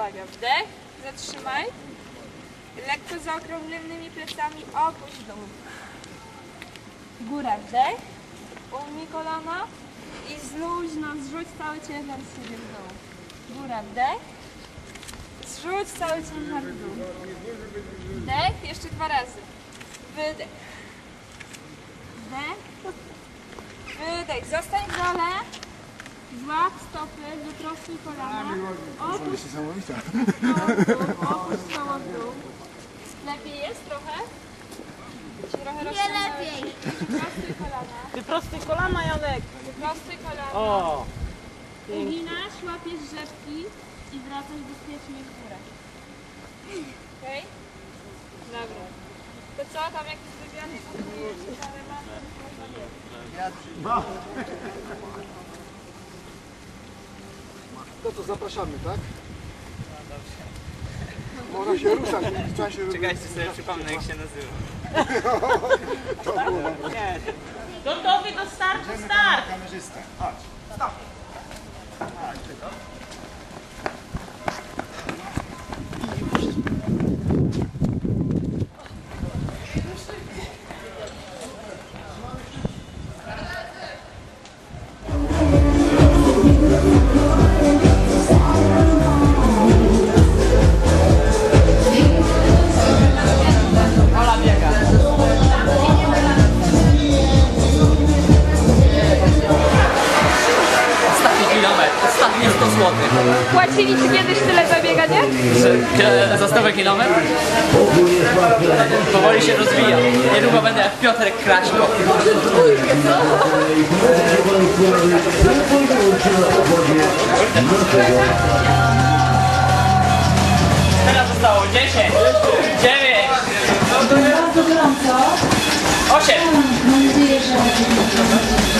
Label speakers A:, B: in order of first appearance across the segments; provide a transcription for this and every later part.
A: uwaga, wdech, zatrzymaj. Lekko zaokrąglonymi plecami opuść dół. Góra, wdech, umyj kolana i zluźno zrzuć cały ciężar z siebie w dół. Góra, wdech, zrzuć cały ciężar w dół. Wdech, jeszcze dwa razy. Wydech. Wdech. Wydech. Zostań w dole. Wyprostuj kolana. Opuść
B: Niesamowita.
A: dół, opuść czoło w dół. Lepiej jest trochę? Trochę
C: Nie lepiej.
A: Wyprostuj kolana.
D: Wyprostuj kolana, Janek!
A: Wyprostuj kolana.
D: O!
A: Uginasz, łapiesz rzepki i wracasz bezpiecznie w górę. Okej? Dobra. To co, tam jakieś wywiady można wiedzieć.
B: No to zapraszamy, tak? Można się ruszać, trzeba się
E: Czekajcie, sobie przypomnę jak się nazywa. To było dobre. Nie.
D: Gotowi do startu, start!
B: Kamerzysta. Chodź, stop.
F: Tak, tylko. 200 zł.
A: Płacili Ci kiedyś tyle za bieganie?
F: Że, za stówę kilometr? Powoli się rozwija. Niedługo będę jak Piotr Kraśko. Teraz zostało 10, 9, 8.
A: Mam nadzieję, że...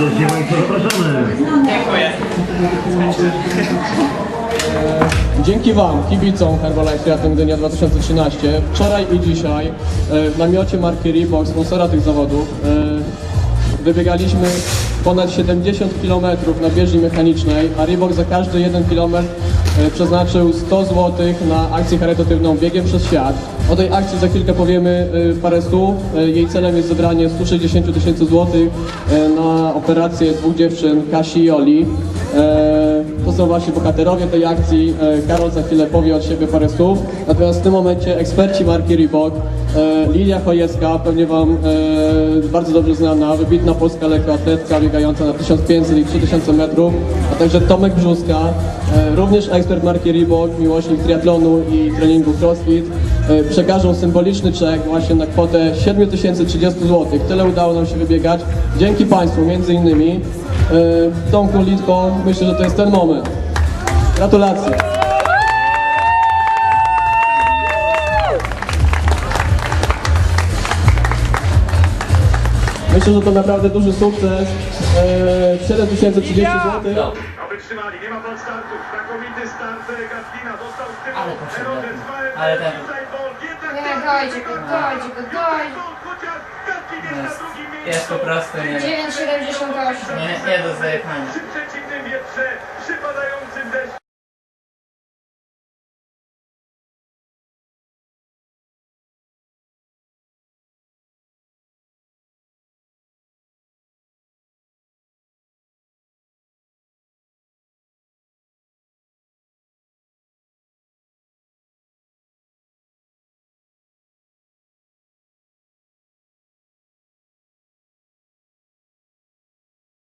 G: Serdecznie Państwa zapraszamy.
F: dziękuję.
H: Dzięki Wam, kibicom Herbalife Triathlon Gdynia 2013, wczoraj i dzisiaj e, w namiocie marki Reebok, sponsora tych zawodów, e, wybiegaliśmy ponad 70 km na bieżni mechanicznej, a Reebok za każdy 1 km e, przeznaczył 100 zł na akcję charytatywną Biegiem przez Świat. O tej akcji za chwilkę powiemy e, parę słów. E, Jej celem jest zebranie 160 tysięcy złotych e, na operację dwóch dziewczyn, Kasi i Oli. Są właśnie bohaterowie tej akcji. E, Karol za chwilę powie od siebie parę słów. Natomiast w tym momencie eksperci marki Reebok, e, Lilia Chojecka, pewnie Wam e, bardzo dobrze znana, wybitna polska lekkoatletka biegająca na 1500 i 3000 metrów, a także Tomek Brzuska, również ekspert marki Reebok, miłośnik triatlonu i treningu CrossFit, przekażą symboliczny czek właśnie na kwotę 7030 zł. Tyle udało nam się wybiegać. Dzięki Państwu między innymi. E, Tomku Litko, myślę, że to jest ten moment. Gratulacje. Myślę, że to naprawdę duży sukces. E, 7030 zł.
F: No.
G: Aby trzymali, nie ma podstawów. Znakomity start Gatlina Usain Bolt, jednak
A: Nie,
G: tak,
A: dojdzie go, dojdzie go, dojdzie.
G: Jest.
F: Jest po prostu nie,
A: 9,78.
F: nie, nie do zajechania.
G: Przy przeciwnym wietrze, przy.